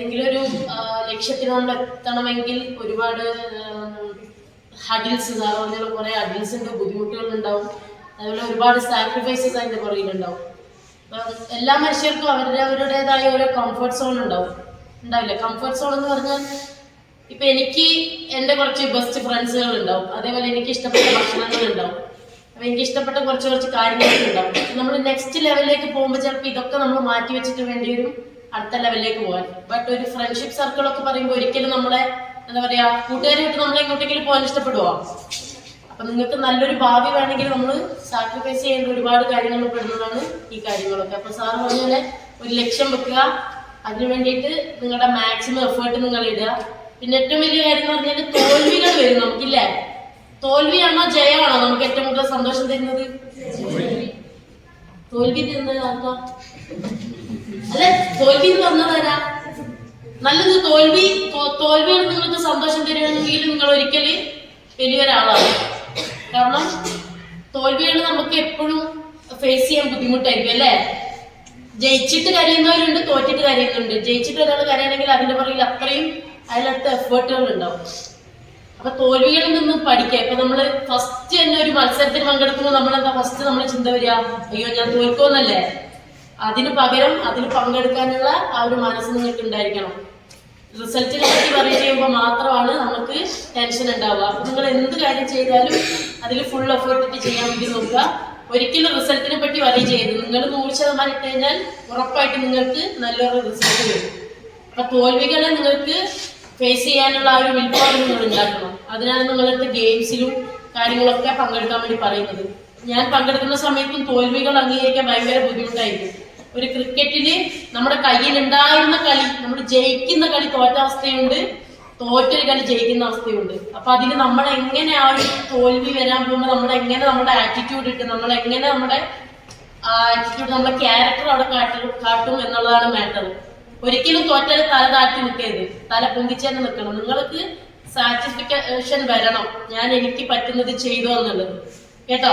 ഏതെങ്കിലും ഒരു ലക്ഷ്യത്തിൽ നമ്മൾ എത്തണമെങ്കിൽ ഒരുപാട് ഹഡിൽസ് സാറ് പറഞ്ഞ കുറെ ഹഡിൽസ് ബുദ്ധിമുട്ടുകൾ ഉണ്ടാവും അതുപോലെ ഒരുപാട് സാക്രിഫൈസസ് അതിന്റെ പുറകിലുണ്ടാവും. എല്ലാ മനുഷ്യർക്കും അവരുടെ അവരുടേതായ ഒരു കംഫർട്ട് സോൺ ഉണ്ടാവും. ഉണ്ടാവില്ല? കംഫർട്ട് സോൺ എന്ന് പറഞ്ഞാൽ ഇപ്പൊ എനിക്ക് എന്റെ കുറച്ച് ബെസ്റ്റ് ഫ്രണ്ട്സുകൾ ഉണ്ടാവും അതേപോലെ എനിക്ക് ഇഷ്ടപ്പെട്ട ഭക്ഷണങ്ങൾ ഉണ്ടാവും. അപ്പൊ എനിക്ക് ഇഷ്ടപ്പെട്ട കുറച്ച് കുറച്ച് കാര്യങ്ങളൊക്കെ ഉണ്ടാവും. നമ്മൾ നെക്സ്റ്റ് ലെവലിലേക്ക് പോകുമ്പോൾ ചിലപ്പോൾ ഇതൊക്കെ നമ്മൾ മാറ്റി വെച്ചിട്ട് വേണ്ടി വരും അടുത്ത ലെവലിലേക്ക് പോകാൻ. ബട്ട് ഒരു ഫ്രണ്ട്ഷിപ്പ് സർക്കിൾ ഒക്കെ പറയുമ്പോൾ ഒരിക്കലും നമ്മളെ എന്താ പറയാ കൂട്ടുകാരുമായിട്ട് നമ്മളെ എങ്ങോട്ടെങ്കിലും പോകാൻ ഇഷ്ടപ്പെടുവോ? അപ്പൊ നിങ്ങൾക്ക് നല്ലൊരു ഭാവി വേണമെങ്കിൽ നമ്മൾ സാക്രിഫൈസ് ചെയ്യേണ്ട ഒരുപാട് കാര്യങ്ങൾ പെടുന്നതാണ് ഈ കാര്യങ്ങളൊക്കെ. അപ്പൊ സാറ് പറഞ്ഞ പോലെ ഒരു ലക്ഷ്യം വെക്കുക. അതിനു വേണ്ടിയിട്ട് നിങ്ങളുടെ മാക്സിമം എഫേർട്ട് നിങ്ങൾ ഇടുക. പിന്നെ ഏറ്റവും വലിയ കാര്യം എന്ന് പറഞ്ഞാൽ തോൽവികൾ വരും നമുക്കില്ലേ? തോൽവിയാണോ ജയമാണോ നമുക്ക് ഏറ്റവും കൂടുതൽ സന്തോഷം തരുന്നത്? തോൽവി തരുന്നത് ആർക്കാ അല്ലെ തോൽവി എന്ന് പറഞ്ഞതാരാ നല്ലത് തോൽവി തോൽവിയാണ് നിങ്ങൾക്ക് സന്തോഷം തരുകയാണെങ്കിൽ നിങ്ങൾ ഒരിക്കൽ വലിയൊരാളാണ് കാരണം തോൽവിയാണ് നമുക്ക് എപ്പോഴും ഫേസ് ചെയ്യാൻ ബുദ്ധിമുട്ടായിരിക്കും അല്ലേ? ജയിച്ചിട്ട് കരയുന്നവരുണ്ട് തോറ്റിട്ട് കരയുന്നുണ്ട്. ജയിച്ചിട്ട് ഒരാൾ കരയണമെങ്കിൽ അതിന്റെ പുറകിൽ അത്രയും അതിലത്തെ എഫേർട്ടുകൾ ഉണ്ടാവും. അപ്പൊ തോൽവികളിൽ നിന്ന് പഠിക്കുക. ഇപ്പൊ നമ്മൾ ഫസ്റ്റ് തന്നെ ഒരു മത്സരത്തിൽ പങ്കെടുക്കുമ്പോൾ നമ്മൾ എന്താ ഫസ്റ്റ് നമ്മൾ ചിന്ത വരിക? അയ്യോ ഞാൻ തോൽക്കുമെന്നല്ലേ? അതിന് പകരം അതിൽ പങ്കെടുക്കാനുള്ള ആ ഒരു മനസ്സ് നിങ്ങൾക്ക് ഉണ്ടായിരിക്കണം റിസൾട്ടിനെ പറ്റി പറയും ചെയ്യുമ്പോൾ മാത്രമാണ് നമുക്ക് ടെൻഷൻ ഉണ്ടാവുക. അപ്പൊ നിങ്ങൾ എന്ത് കാര്യം ചെയ്താലും അതിൽ ഫുൾ എഫേർട്ട് ഇട്ട് ചെയ്യാൻ വേണ്ടി നോക്കുക. ഒരിക്കലും റിസൾട്ടിനെ പറ്റി വറി ചെയ്യരുത്. നിങ്ങൾ നൂറ് ശതമാനം ഇട്ട് കഴിഞ്ഞാൽ ഉറപ്പായിട്ട് നിങ്ങൾക്ക് നല്ലൊരു റിസൾട്ട് വരും അപ്പൊ തോൽവികളെ നിങ്ങൾക്ക് ഫേസ് ചെയ്യാനുള്ള ആ ഒരു വിൽപ്പാട് നിങ്ങൾ ഉണ്ടാക്കണം. അതിനാണ് നിങ്ങളുടെ ഗെയിംസിലും കാര്യങ്ങളൊക്കെ പങ്കെടുക്കാൻ വേണ്ടി പറയുന്നത്. ഞാൻ പങ്കെടുക്കുന്ന സമയത്തും തോൽവികൾ അംഗീകരിക്കാൻ ഭയങ്കര ബുദ്ധിമുട്ടായിരിക്കും. ഒരു ക്രിക്കറ്റിൽ നമ്മുടെ കയ്യിൽ ഉണ്ടായിരുന്ന കളി നമ്മൾ ജയിക്കുന്ന കളി തോറ്റ അവസ്ഥയുണ്ട്. തോറ്റൊരു കളി ജയിക്കുന്ന അവസ്ഥയുണ്ട്. അപ്പൊ അതിന് നമ്മൾ എങ്ങനെ ആ ഒരു തോൽവി വരാൻ പോകുമ്പോൾ നമ്മൾ എങ്ങനെ നമ്മുടെ ആറ്റിറ്റ്യൂഡ് ഇട്ട് നമ്മൾ എങ്ങനെ നമ്മുടെ ആറ്റിറ്റ്യൂഡ് നമ്മുടെ ക്യാരക്ടർ അവിടെ കാട്ടും കാട്ടും എന്നുള്ളതാണ് മാറ്റർ ഒരിക്കലും തോറ്റാൽ തല താഴ്ത്തി നിൽക്കരുത്. തല പൊന്തിച്ച് തന്നെ നിൽക്കണം. നിങ്ങൾക്ക് സാറ്റിസ്ഫിക്കേഷൻ വരണം. ഞാൻ എനിക്ക് പറ്റുന്നത് ചെയ്തു എന്നുള്ളത്. കേട്ടോ?